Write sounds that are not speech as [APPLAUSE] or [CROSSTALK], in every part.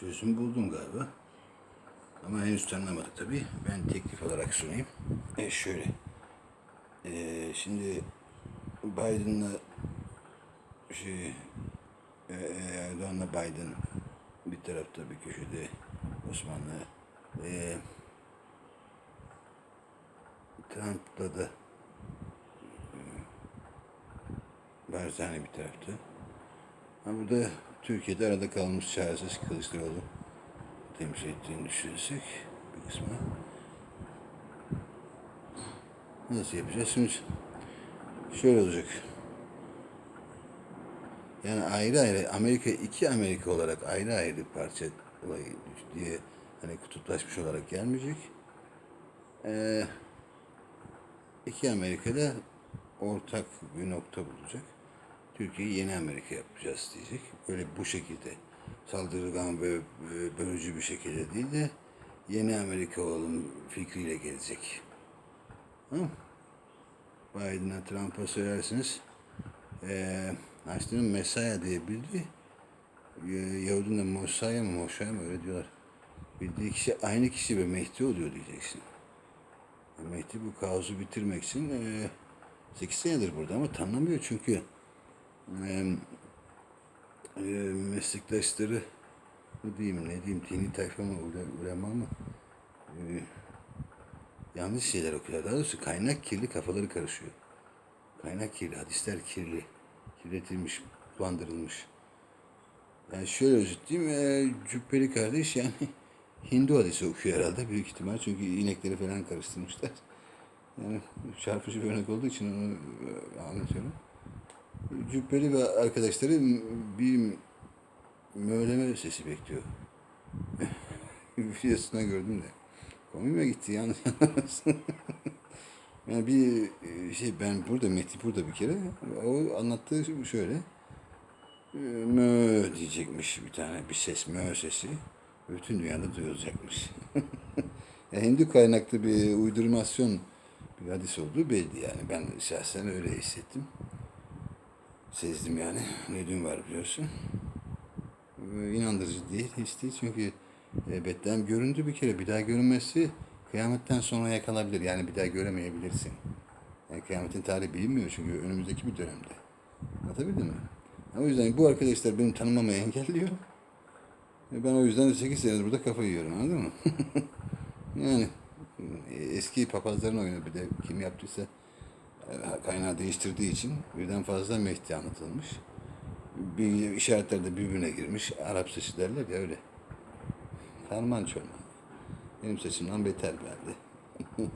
Çözüm buldum galiba. Ama henüz tanımlamadık tabii. Ben teklif olarak sunayım. E şöyle. E, şimdi Biden'la şey e, Erdoğan'la Biden bir tarafta bir köşede Osmanlı e, Trump'la da e, Barzani bir tarafta. Ha burada Türkiye'de arada kalmış çaresiz Kılıçdaroğlu temsil ettiğini düşünürsek bir kısmı. Nasıl yapacağız? Şimdi şöyle olacak. Yani ayrı ayrı Amerika iki Amerika olarak ayrı ayrı parça olayı diye hani kutuplaşmış olarak gelmeyecek. Ee, iki Amerika'da ortak bir nokta bulacak. Türkiye'yi yeni Amerika yapacağız diyecek. Böyle bu şekilde saldırgan ve e, bölücü bir şekilde değil de yeni Amerika olalım fikriyle gelecek. Tamam? Biden'a Trump'a söylersiniz. Eee Einstein'ın Mesaya diye bildiği e, Yahudinin de Mosaya mı Moşaya mı öyle diyorlar. Bildiği kişi aynı kişi ve Mehdi oluyor diyeceksin. Mehdi bu kaosu bitirmek için e, 8 senedir burada ama tanımıyor çünkü e, meslektaşları ne diyeyim ne diyeyim dini tayfa mı ule- ulema mı e, yanlış şeyler okuyorlar. Daha doğrusu kaynak kirli kafaları karışıyor. Kaynak kirli, hadisler kirli, kirletilmiş, bulandırılmış. Yani şöyle özetleyeyim, e, Cübbeli kardeş yani [LAUGHS] Hindu hadisi okuyor herhalde büyük ihtimal çünkü inekleri falan karıştırmışlar. Yani çarpıcı bir örnek olduğu için onu e, anlatıyorum. Cübbeli ve arkadaşları bir möğleme sesi bekliyor. [LAUGHS] Videosuna gördüm de. Komiğime gitti yanlış [LAUGHS] yani bir e, şey ben burada Mehdi burada bir kere o anlattığı şöyle. E, Mö diyecekmiş bir tane bir ses mö sesi. Bütün dünyada duyulacakmış. yani [LAUGHS] Hindu kaynaklı bir uydurmasyon bir hadis olduğu belli yani. Ben şahsen öyle hissettim. Sezdim yani. Dün var biliyorsun. İnandırıcı değil hiç değil çünkü e, Betlem göründü bir kere bir daha görünmesi kıyametten sonra yakalabilir yani bir daha göremeyebilirsin. Yani kıyametin tarihi bilinmiyor çünkü önümüzdeki bir dönemde. Anlatabildim mi? O yüzden bu arkadaşlar benim tanımamayı engelliyor. E, Ben o yüzden 8 senedir burada kafayı yiyorum anladın mı? [LAUGHS] yani e, eski papazların oyunu bir de kim yaptıysa kaynağı değiştirdiği için birden fazla Mehdi anlatılmış. Bir işaretler de birbirine girmiş. Arap sesi derler ya öyle. Karman çorman. Benim sesimden beter geldi. [LAUGHS]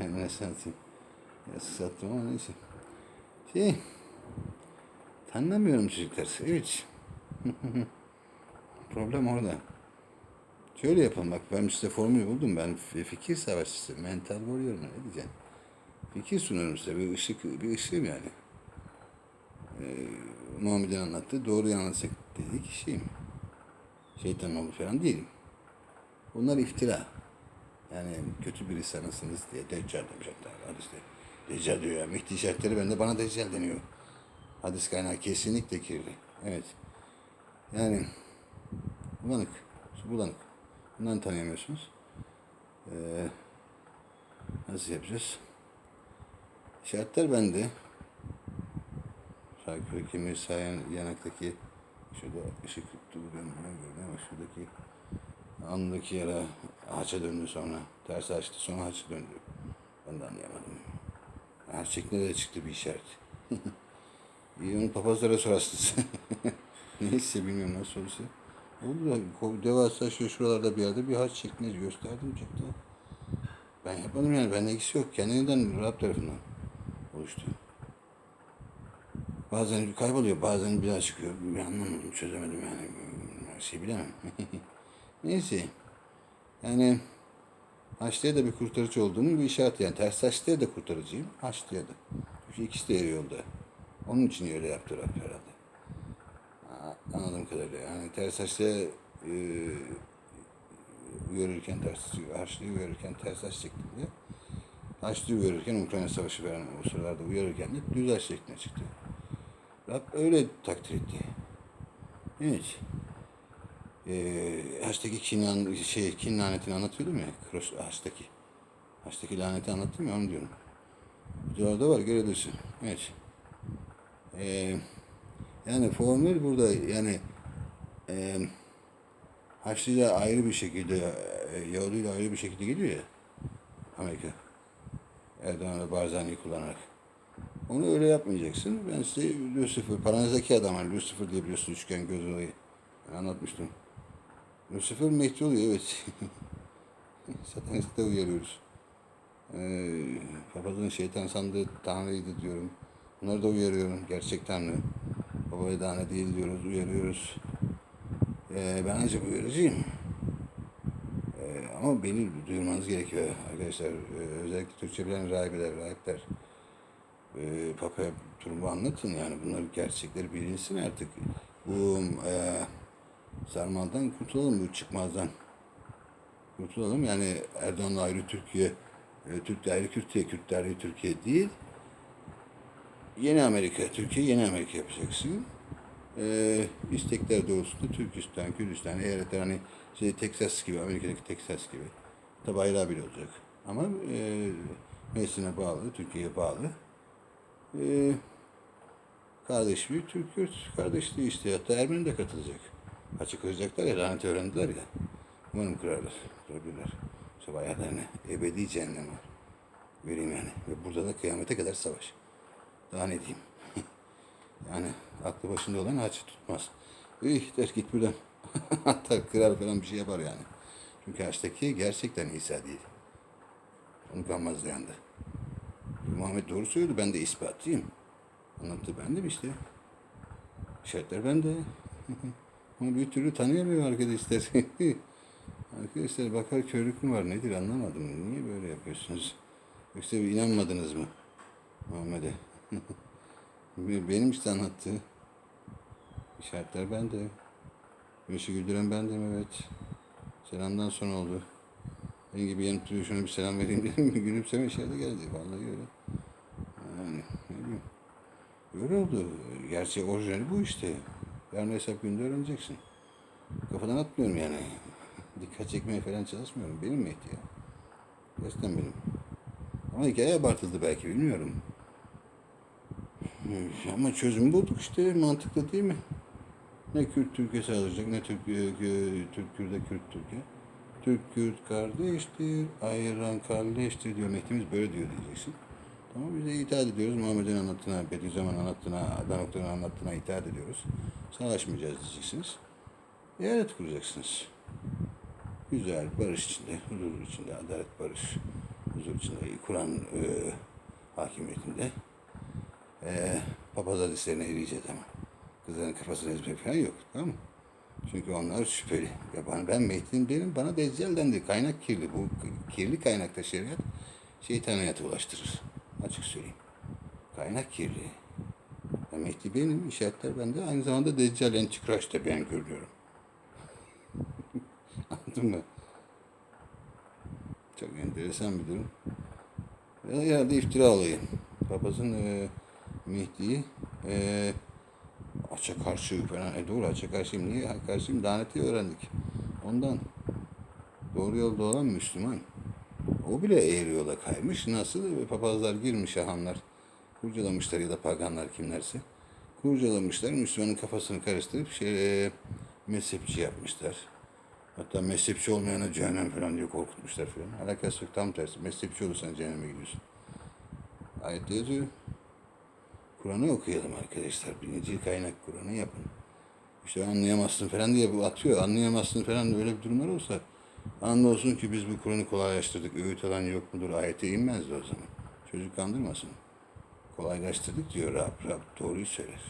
yani ne satayım. Ya sattım ama neyse. Şey, tanımıyorum çocuklar. Evet. [LAUGHS] Problem orada. Şöyle yapalım bak ben size formülü buldum. Ben fikir savaşçısı, mental warrior ne diyeceğim. Fikir sunuyorum size. Bir ışık, bir ışığım yani. Ee, Muhammed'in anlattığı doğruyu anlatacak dediği kişiyim. Şeytan oğlu falan değilim. Bunlar iftira. Yani kötü bir insanısınız diye Deccal demiş hatta hadiste. Deccal diyor ya. Mehdi işaretleri bende bana Deccal deniyor. Hadis kaynağı kesinlikle kirli. Evet. Yani bulanık. Bulanık. Bundan tanıyamıyorsunuz. Ee, nasıl yapacağız? İşaretler bende. Şarkı kemeri sağ yan- yanaktaki şurada ışık tuttu ben gördüm ama şuradaki alnındaki yara haça döndü sonra. Ters açtı sonra haça döndü. Ben de anlayamadım. Haç şeklinde de çıktı bir işaret. [LAUGHS] İyi onu papazlara sorarsınız. [LAUGHS] Neyse bilmiyorum nasıl olursa. Oldu da devasa şu şuralarda bir yerde bir haç şeklinde gösterdim çıktı. Ben yapmadım yani bende ilgisi yok. Kendinden Rab tarafından oluştu. Bazen kayboluyor, bazen bir daha çıkıyor. Bir anlamadım, çözemedim yani. Her şeyi bilemem. [LAUGHS] Neyse. Yani Haçlı'ya da bir kurtarıcı olduğunu bir işaret yani. Ters Haçlı'ya da kurtarıcıyım, Haçlı'ya da. Çünkü ikisi de yolda. Onun için öyle yaptı Rab herhalde. Anladığım kadarıyla. Yani ters Haçlı'ya e, uyarırken ters, Haçlı'yı uyarırken ters Haç şeklinde. Haçlı'yı uyarırken Ukrayna Savaşı veren o sıralarda uyarırken de düz Haç çıktı. Rab öyle takdir etti. Evet. e, Haç'taki kin, şey, kin lanetini anlatıyordum ya. Cross, Haç'taki. Haç'taki laneti anlattım ya onu diyorum. Videolarda var görebilirsin. Evet. E, yani formül burada yani e, Haçlı'yla ayrı bir şekilde e, Yahudi'yle ayrı bir şekilde geliyor ya Amerika. Erdoğan'la Barzani'yi kullanarak. Onu öyle yapmayacaksın. Ben size Lucifer, paranızdaki adam hani Lucifer diye biliyorsun üçgen göz olayı. Ben anlatmıştım. Lucifer Mehdi oluyor evet. [LAUGHS] Satanistte uyarıyoruz. Ee, papazın şeytan sandığı tanrıydı diyorum. Bunları da uyarıyorum. Gerçek tanrı. Babaya tane değil diyoruz, uyarıyoruz. Ee, ben ancak uyarıcıyım. Ama beni duyurmanız gerekiyor arkadaşlar. Ee, özellikle Türkçe bilen rahibeler, rahipler. Ee, Papa'ya durumu anlatın yani bunlar gerçekleri bilinsin artık. Bu e, sarmaldan kurtulalım bu çıkmazdan. Kurtulalım yani Erdoğan'la ayrı Türkiye, e, Türk ayrı Türkiye, Kürt ayrı Türkiye değil. Yeni Amerika, Türkiye yeni Amerika yapacaksın. Ee, istekler doğrultusunda Türkistan, Kürdistan, eyaletler hani şey, Texas gibi, Amerika'daki Texas gibi. Tabi bayrağı bile olacak. Ama e, Mersin'e bağlı, Türkiye'ye bağlı. E, kardeş bir Türk Kürt kardeşliği işte. Hatta Ermeni de katılacak. Açık koyacaklar ya, lanet öğrendiler ya. Umarım kırarlar, kırabilirler. İşte bayraklarını ebedi cehennem var. Vereyim yani. Ve burada da kıyamete kadar savaş. Daha ne diyeyim? [LAUGHS] Yani aklı başında olan haçı tutmaz. İh der git buradan. [LAUGHS] Hatta kırar falan bir şey yapar yani. Çünkü haçtaki gerçekten İsa değil. Onu gammazlayandı. Muhammed doğru söylüyordu. Ben de ispatçıyım. Anlattı ben de mi işte. İşaretler bende. [LAUGHS] Ama bir türlü tanıyamıyor arkadaşlar. [LAUGHS] arkadaşlar bakar körlük mü var nedir anlamadım. Niye böyle yapıyorsunuz? Yoksa inanmadınız mı Muhammed'e? Benim işte anlattığı işaretler bende. Güneşi güldüren bendim evet. Selamdan sonra oldu. Benim gibi yanıp duruyor şuna bir selam vereyim dedim. [LAUGHS] Gülümseme işareti geldi. Vallahi öyle. Yani ne bileyim. Öyle oldu. Gerçi orijinali bu işte. Yarın hesap günde öğreneceksin. Kafadan atmıyorum yani. [LAUGHS] Dikkat çekmeye falan çalışmıyorum. Benim Mehdi ya. Gerçekten benim. Ama hikaye abartıldı belki bilmiyorum. Üf, Ama çözüm bulduk işte mantıklı değil mi? Ne Kürt Türkiye sağlayacak ne Türk, e, Türk Kürt'e Kürt Türkiye. Türk Kürt kardeştir, ayıran kardeştir diyor. Mehdi'miz böyle diyor diyeceksin. Tamam biz de itaat ediyoruz. Muhammed'in anlattığına, Bediüzzaman anlattığına, Danoktar'ın anlattığına itaat ediyoruz. Savaşmayacağız diyeceksiniz. Eyalet kuracaksınız. Güzel, barış içinde, huzur içinde, adalet, barış, huzur içinde, Kur'an e, hakimiyetinde ee, papaz hadislerine eriyeceğiz ama. Kızların kafasını ezmek falan yok. Tamam mı? Çünkü onlar şüpheli. Ya bana, ben Mehdi'nin benim bana Deccal dendi. Kaynak kirli. Bu kirli kaynakta şeriat şeytaniyete ulaştırır. Açık söyleyeyim. Kaynak kirli. Ya Mehdi benim, işaretler bende. Aynı zamanda Deccal Entikras da ben görüyorum. [LAUGHS] Anladın mı? Çok enteresan bir durum. Ya herhalde iftira olayı. Papazın e, Mehdi'yi e, açık karşı falan. E doğru açık karşıyım. Niye karşıyım? Laneti öğrendik. Ondan. Doğru yolda olan Müslüman. O bile eğri yola kaymış. Nasıl? Papazlar girmiş ahanlar. Kurcalamışlar ya da paganlar kimlerse. Kurcalamışlar. Müslümanın kafasını karıştırıp şey, e, mezhepçi yapmışlar. Hatta mezhepçi olmayana cehennem falan diye korkutmuşlar falan. Alakası yok tam tersi. Mezhepçi olursan cehenneme gidiyorsun. Ayette yazıyor. Kur'an'ı okuyalım arkadaşlar. Birinci kaynak Kur'an'ı yapın. İşte anlayamazsın falan diye atıyor. Anlayamazsın falan öyle bir durumlar olsa anlıyorsun ki biz bu Kur'an'ı kolaylaştırdık. Öğüt alan yok mudur? Ayete inmezdi o zaman. Çocuk kandırmasın. Kolaylaştırdık diyor Rab. Rab doğruyu söyler.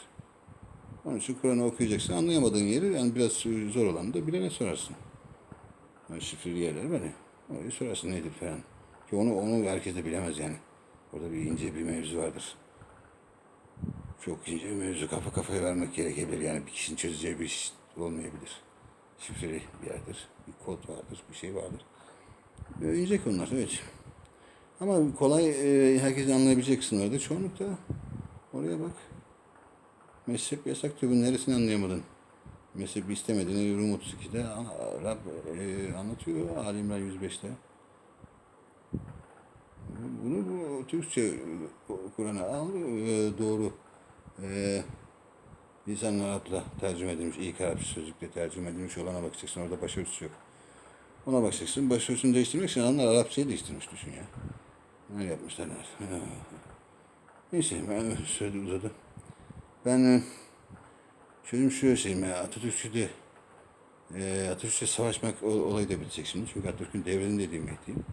Onun için Kur'an'ı okuyacaksın. Anlayamadığın yeri yani biraz zor olan da bilene sorarsın. Yani şifreli yerler ya. Orayı sorarsın nedir falan. Ki onu, onu herkes de bilemez yani. Orada bir ince bir mevzu vardır. Çok ince bir mevzu kafa kafaya vermek gerekebilir. Yani bir kişinin çözeceği bir iş olmayabilir. Şifreli bir yerdir. Bir kod vardır, bir şey vardır. Böyle ince konular evet. Ama kolay e, herkes anlayabilecek kısımlarda çoğunlukla oraya bak. Mezhep yasak. Bu neresini anlayamadın? mezhebi istemediğini Rum 32'de an- Rab e, anlatıyor. Ali İmran 105'te. Bunu bu Türkçe Kur'an'a al e, doğru e, lisan Arap'la tercüme edilmiş, ilk Arapça sözlükle tercüme edilmiş olana bakacaksın. Orada başörtüsü yok. Ona bakacaksın. Başörtüsünü değiştirmek için adamlar Arapçayı değiştirmiş düşün ya. Ne yapmışlar? neler. Neyse ben söyledi uzadı. Ben e, çözüm şöyle söyleyeyim ya Atatürkçü'de e, Atatürk'le savaşmak ol- olayı da bitecek şimdi. Çünkü Atatürk'ün devrini dediğim Mehdi'yim.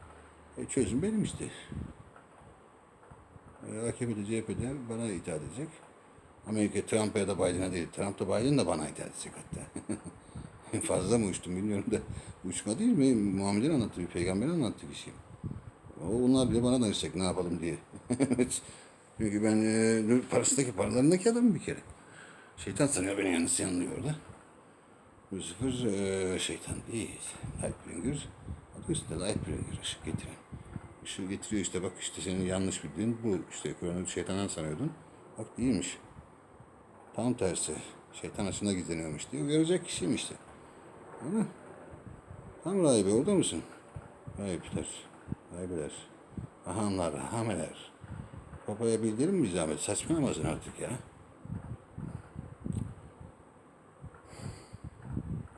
E, çözüm benim işte. E, AKP'de CHP'de bana itaat edecek. Amerika Trump'a ya da Biden'a değil. Trump da Biden de bana itaat edecek hatta. [LAUGHS] Fazla mı uçtum bilmiyorum da. Uçma değil mi? Muhammed'in anlattığı, peygamberin anlattığı bir şey. Onlar bile bana danışacak ne yapalım diye. [LAUGHS] Çünkü ben e, parasındaki paralarındaki adamım bir kere. Şeytan sanıyor beni yalnız yanılıyor orada. Lucifer e, şeytan değil. Lightbringer. Adı üstünde Lightbringer ışık getiren. Işığı getiriyor işte bak işte senin yanlış bildiğin bu. işte Kur'an'ı şeytandan sanıyordun. Bak değilmiş. Tam tersi. Şeytan açığına gizleniyormuş diye uyaracak kişiymiş işte. Değil mi? Tam rahibe orada mısın? Rahipler. Rahibeler. Ahamlar, hameler. Papaya bildirir mi zahmet? Saçmalamasın artık ya.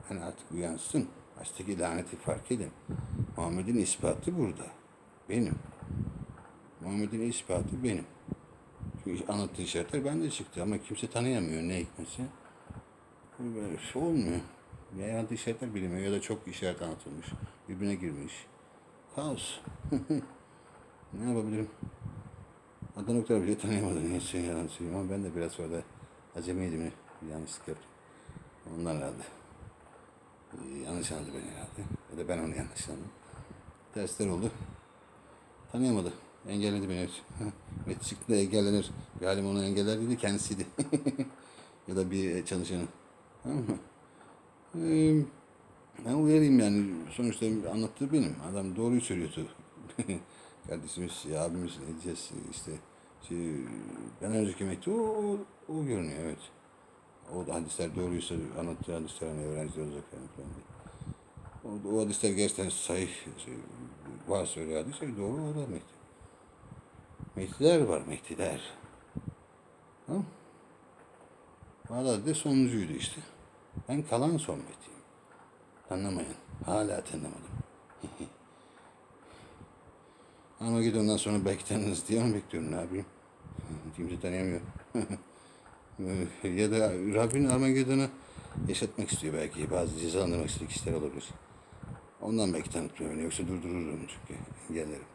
Yani artık uyansın. Baştaki laneti fark edin. Muhammed'in ispatı burada. Benim. Muhammed'in ispatı benim. Anlattığı işaretler bende çıktı ama kimse tanıyamıyor ne hikmetse. Böyle şey olmuyor. Ya anlattığı işaretler bilinmiyor ya da çok işaret anlatılmış. Birbirine girmiş. Kaos. [LAUGHS] ne yapabilirim? Adnan Oktar bile tanıyamadı. Neyse yalan söyleyeyim ama ben de biraz sonra acemiydim. Yanlışlık yaptım. Ondan herhalde. Ee, yanlış anladı beni herhalde. Ya da ben onu yanlış anladım. Dersler oldu. Tanıyamadı. Engelledi beni. Meti [LAUGHS] çıktı engellenir. Bir onu engeller dedi kendisiydi. [LAUGHS] ya da bir çalışanı. Mı? Ee, ben uyarayım yani. Sonuçta anlattığı benim. Adam doğruyu söylüyordu. [LAUGHS] Kardeşimiz, ya abimiz ne diyeceğiz işte. Şey, ben önceki mektup o, o, o görünüyor evet. O hadisler doğruysa anlattığı hadisler hani öğrenci olacak falan filan diye. O, o hadisler gerçekten sahih şey, varsa öyle hadis öyle doğru o da Mehdi. Mehdiler var Mehdiler. Tamam. Bağdat de sonuncuydu işte. Ben kalan son Mehdi'yim. Anlamayan. Hala tanımadım. [LAUGHS] Armageddon'dan sonra belki tanırız diye onu bekliyorum ne. [LAUGHS] Kimse tanıyamıyor. [LAUGHS] ya da Rabbin Armageddon'u yaşatmak istiyor belki. Bazı cezalandırmak istediği kişiler olabilir. Ondan belki tanıtmıyor beni. Yoksa durdururum çünkü. Engellerim.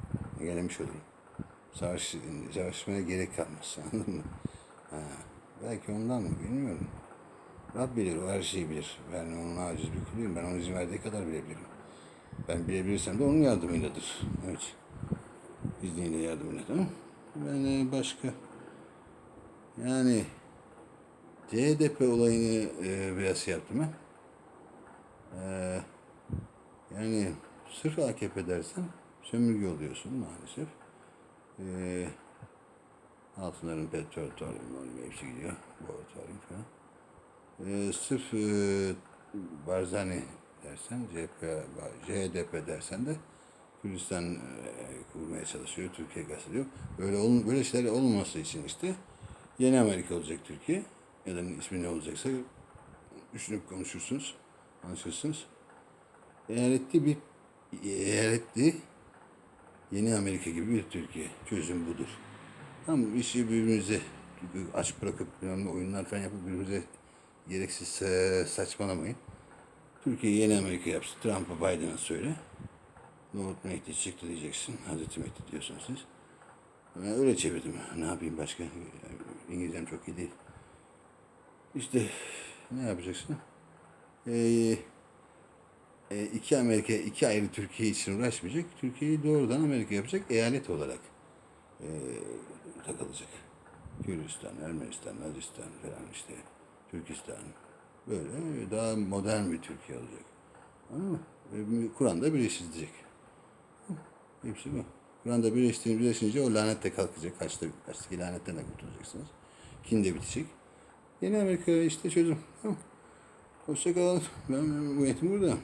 Engellemiş olurum. Savaş, savaşmaya gerek kalmaz. [LAUGHS] Anladın mı? Ha, belki ondan mı bilmiyorum. Rab bilir, o her şeyi bilir. Ben onun aciz bir kuluyum. Ben onun izin verdiği kadar bilebilirim. Ben bilebilirsem de onun yardımıyladır. Evet. İzniyle yardımıyla tamam mı? Ben başka yani CHP olayını e, biraz şey yaptım ben. E, yani sırf AKP dersen sömürge oluyorsun maalesef. E, altınların petrol tarihi hepsi gidiyor. Boru tarihi falan. E, sırf e, Barzani dersen, CHP, CHP dersen de Kürdistan e, kurmaya çalışıyor, Türkiye gazeteliyor. Böyle olun, böyle şeyler olmaması için işte yeni Amerika olacak Türkiye ya da ismi ne olacaksa düşünüp konuşursunuz, anlaşırsınız. Eyaletli bir eyaletli yeni Amerika gibi bir Türkiye. Çözüm budur. Tam işi birbirimize aç bırakıp oyunlar falan yapıp birbirimize gereksiz e, saçmalamayın. Türkiye yeni Amerika yapsın. Trump'a Biden'a söyle. Nohut Mehdi çıktı diyeceksin. Hazreti Mehdi diyorsunuz siz. Ben öyle çevirdim. Ne yapayım başka? İngilizcem çok iyi değil. İşte ne yapacaksın? Ee, e, iki Amerika, iki ayrı Türkiye için uğraşmayacak. Türkiye'yi doğrudan Amerika yapacak. Eyalet olarak e, takılacak. Kürdistan, Ermenistan, Nazistan falan işte. Türkistan. Böyle daha modern bir Türkiye olacak. Anladın mı? Ve Kur'an'da birleşilecek. Hepsi bu. Kur'an'da birleştiğiniz birleşince o lanet de kalkacak. Kaçta, kaçtaki lanetten de kurtulacaksınız. Kin de bitecek. Yeni Amerika işte çözüm. Tamam. Hoşçakalın. Ben, ben bu burada.